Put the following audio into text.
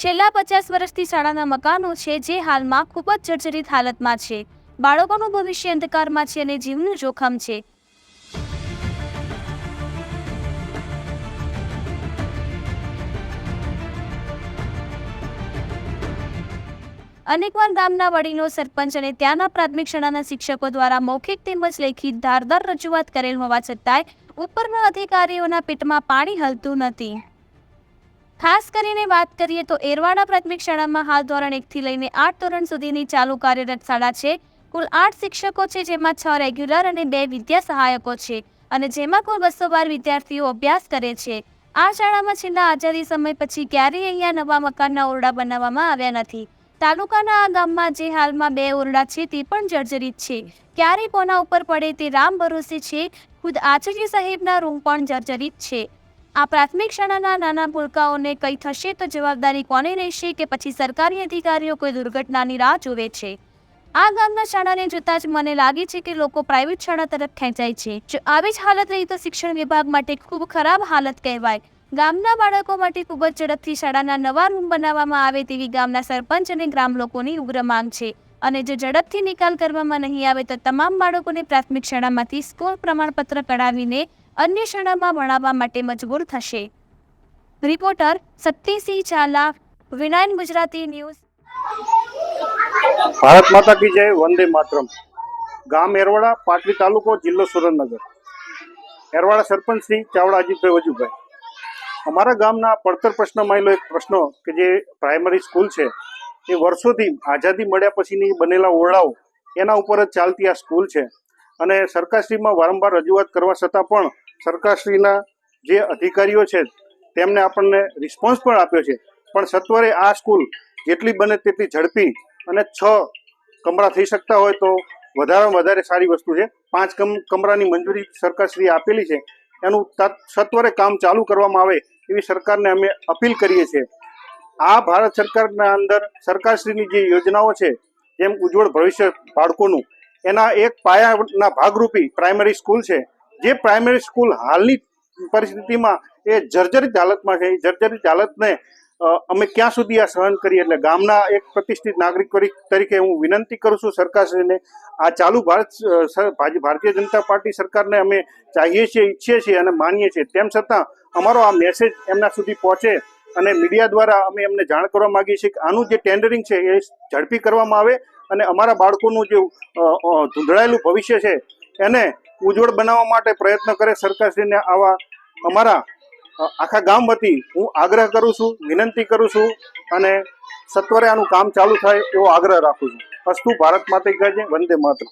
છેલ્લા પચાસ વર્ષથી શાળાના મકાનો છે જે હાલમાં ખૂબ જ જર્જરિત હાલતમાં છે. બાળકોનું ભવિષ્ય અંધકારમાં છે અને જીવનું જોખમ છે. અનેકવાર ગામના વડીલો, સરપંચ અને ત્યાંના પ્રાથમિક શાળાના શિક્ષકો દ્વારા મૌખિક તેમજ લેખિત ધારદાર રજૂઆત કરેલ હોવા છતાંય ઉપરના અધિકારીઓના પેટમાં પાણી હલતું નથી. ખાસ કરીને વાત કરીએ તો એરવાડા પ્રાથમિક શાળામાં હાલ ધોરણ એકથી લઈને આઠ ધોરણ સુધીની ચાલુ કાર્યરત શાળા છે. કુલ આઠ શિક્ષકો છે, જેમાં છ રેગ્યુલર અને બે વિદ્યા સહાયકો છે અને જેમાં કુલ બસો બાર વિદ્યાર્થીઓ અભ્યાસ કરે છે. આ શાળામાં છેલ્લા આઝાદી સમય પછી ક્યારેય અહીંયા નવા મકાનના ઓરડા બનાવવામાં આવ્યા નથી. તાલુકાના આ ગામમાં જે હાલમાં બે ઓરડા છે, તે પણ જર્જરિત છે. ક્યારે કોના ઉપર પડે તે રામ ભરોસે છે. ખુદ આચાર્ય સાહેબના રૂમ પણ જર્જરિત છે. આ પ્રાથમિક શાળાના નાના ભૂલકાઓને કંઈ થશે તો જવાબદારી કોને રહેશે કે પછી સરકારી અધિકારીઓ કોઈ દુર્ઘટનાની રાહ જોવે છે? આ ગામના શાળાને જોતાં જ મને લાગે છે કે લોકો પ્રાઇવેટ શાળા તરફ ખેંચાય છે. જો આવી જ હાલત રહી તો શિક્ષણ વિભાગ માટે ખૂબ ખરાબ હાલત કહેવાય. ગામના બાળકો માટે ખૂબ જ ઝડપથી શાળાના નવા રૂમ બનાવવામાં આવે તેવી ગામના સરપંચ અને ગ્રામ લોકોની ઉગ્ર માંગ છે. અને જો ઝડપથી નિકાલ કરવામાં નહીં આવે તો તમામ બાળકોને પ્રાથમિક શાળામાંથી સ્કૂલ પ્રમાણપત્ર કઢાવીને અન્ય શાળામાં ભણાવવા માટે મજબૂર થશે. રિપોર્ટર સત્યસિંહ ચાલા વિનાયન ગુજરાતી ન્યૂઝ. ભારત માતા કી જય, વંદે માતરમ. ગામ એરવાડા પાટડી તાલુકો, જિલ્લો સુરેન્દ્રનગર. એરવાડા સરપંચ શ્રી ચાવડા અજીતભાઈ વજુભાઈ. અમારા ગામના પડતર પ્રશ્ન માયલો એક પ્રશ્ન કે જે પ્રાઇમરી સ્કૂલ છે એ વર્ષોથી આઝાદી મળ્યા પછીની બનેલા ઓરડાઓ એના ઉપર જ ચાલતી આ સ્કૂલ છે. અને સરકારશ્રીમાં વારંવાર રજૂઆત કરવા છતાં પણ સરકારશ્રીના જે અધિકારીઓ છે, તેમને આપણને રિસ્પોન્સ પણ આપ્યો છે. પણ સત્વરે આ સ્કૂલ જેટલી બને તેટલી ઝડપી અને છ કમરા થઈ શકતા હોય તો વધારેમાં વધારે સારી વસ્તુ છે. પાંચ કમ, કમરાની મંજૂરી સરકારશ્રીએ આપેલી છે. એનું સત્વરે કામ ચાલુ કરવામાં આવે એવી સરકારને અમે અપીલ કરીએ છીએ. આ ભારત સરકારના અંદર સરકારશ્રીની જે યોજનાઓ છે, જેમ ઉજ્જવળ ભવિષ્ય બાળકોનું, એના એક પાયાના ભાગરૂપી પ્રાઇમરી સ્કૂલ છે. જે પ્રાઇમરી સ્કૂલ હાલની પરિસ્થિતિમાં એ જર્જરિત હાલતમાં છે. એ જર્જરિત હાલતને અમે ક્યાં સુધી આ સહન કરીએ એટલે ગામના એક પ્રતિષ્ઠિત નાગરિક તરીકે હું વિનંતી કરું છું સરકારશ્રીને. આ ચાલુ ભારત ભારતીય જનતા પાર્ટી સરકારને અમે ચાહીએ છીએ, ઈચ્છીએ છીએ અને માનીએ છીએ. તેમ છતાં, અમારો આ મેસેજ એમના સુધી પહોંચે અને મીડિયા દ્વારા અમે એમને જાણ કરવા માગીએ છીએ કે આનું જે ટેન્ડરિંગ છે એ ઝડપી કરવામાં આવે અને અમારા બાળકોનું જે ધૂંધળાયેલું ભવિષ્ય છે એને ઉજ્જવળ બનાવવા માટે પ્રયત્ન કરે સરકારશ્રીને આવા અમારા આખા ગામ વતી હું આગ્રહ કરું છું, વિનંતી કરું છું અને સત્વરે આનું કામ ચાલુ થાય એવો આગ્રહ રાખું છું. અસ્તુ ભારત માતે ગજે વંદે માતરમ.